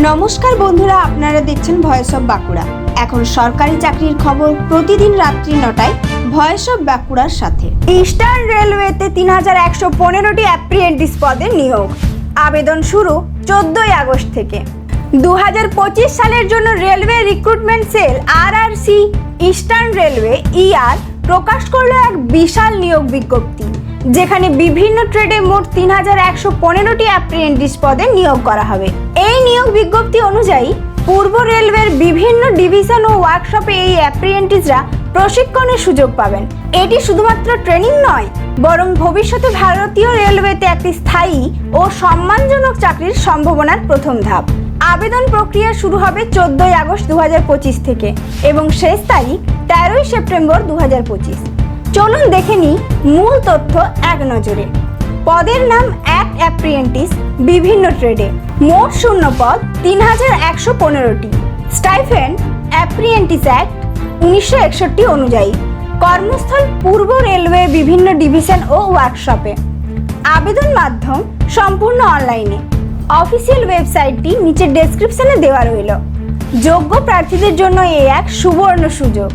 নমস্কার বন্ধুরা, আপনারা দেখছেন ভয়েস অফ বাঁকুড়া। এখন সরকারি চাকরির খবর প্রতিদিন রাত্রি নটায় ভয়েস অফ বাঁকুড়ার সাথে। ইস্টার্ন রেলওয়েতে তিন হাজার একশো পনেরোটি অ্যাপ্রিয়েন্টিস পদে নিয়োগ। আবেদন শুরু চোদ্দোই আগস্ট থেকে। দু হাজার পঁচিশ সালের জন্য railway recruitment cell R C eastern railway ER প্রকাশ করল এক বিশাল নিয়োগ বিজ্ঞপ্তি, যেখানে বিভিন্ন ট্রেডে মোট তিন হাজার একশো পনেরোটি অ্যাপ্রিয়েন্টিস পদে নিয়োগ করা হবে। নিয়োগ বিজ্ঞপ্তি অনুযায়ী পূর্ব রেলওয়ের বিভিন্ন ডিভিশন ও ওয়ার্কশপে এই অ্যাপ্রিয়েন্টিসরা প্রশিক্ষণের সুযোগ পাবেন। এটি শুধুমাত্র ট্রেনিং নয়, বরং ভবিষ্যতে ভারতীয় রেলওয়েতে একটি স্থায়ী ও সম্মানজনক চাকরির সম্ভাবনার প্রথম ধাপ। আবেদন প্রক্রিয়া শুরু হবে চোদ্দই আগস্ট দু হাজার পঁচিশ থেকে এবং শেষ তারিখ তেরোই সেপ্টেম্বর দু হাজার পঁচিশ। চলুন দেখে নিই মূল তথ্য এক নজরে। পদের নাম এক অ্যাপ্রিয়েন্টিস বিভিন্ন ট্রেডে মোট শূন্য পদ তিন হাজার একশো পনেরোটি। স্টাইফেন অ্যাপ্রিয়েন্টিস অ্যাক্ট উনিশশো একষট্টি অনুযায়ী। কর্মস্থল পূর্ব রেলওয়ে বিভিন্ন ডিভিশন ও ওয়ার্কশপে। আবেদন মাধ্যম সম্পূর্ণ অনলাইনে। অফিসিয়াল ওয়েবসাইটটি নিচের ডেসক্রিপশনে দেওয়া রইল। যোগ্য প্রার্থীদের জন্য এ এক সুবর্ণ সুযোগ।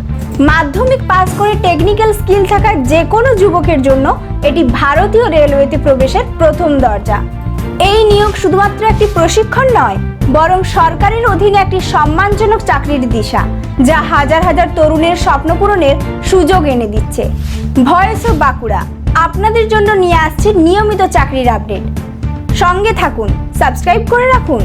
মাধ্যমিক পাস করে টেকনিক্যাল স্কিল থাকা যে কোনো যুবকের জন্য এটি ভারতীয় রেলওয়েতে প্রবেশের প্রথম দরজা। এই নিয়োগ শুধুমাত্র একটি প্রশিক্ষণ নয়, বরং সরকারের অধীনে একটি সম্মানজনক চাকরির দিশা, যা হাজার হাজার তরুণের স্বপ্ন পূরণের সুযোগ এনে দিচ্ছে। ভয়েস অফ বাঁকুড়া, আপনাদের জন্য নিয়ে আসছে নিয়মিত চাকরির আপডেট। সঙ্গে থাকুন, সাবস্ক্রাইব করে রাখুন।